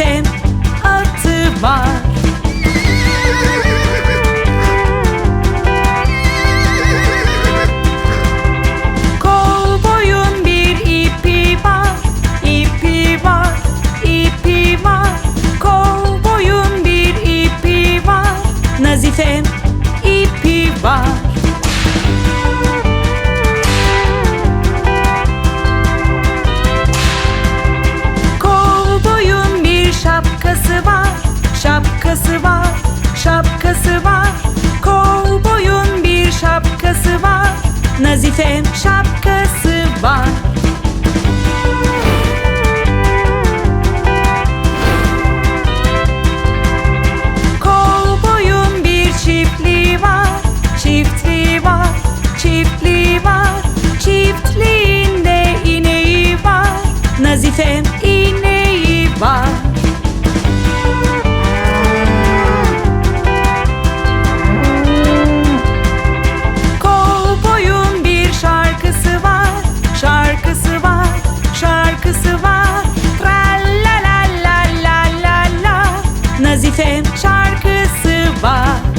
tem atı var. szapkę syba şarkısı var.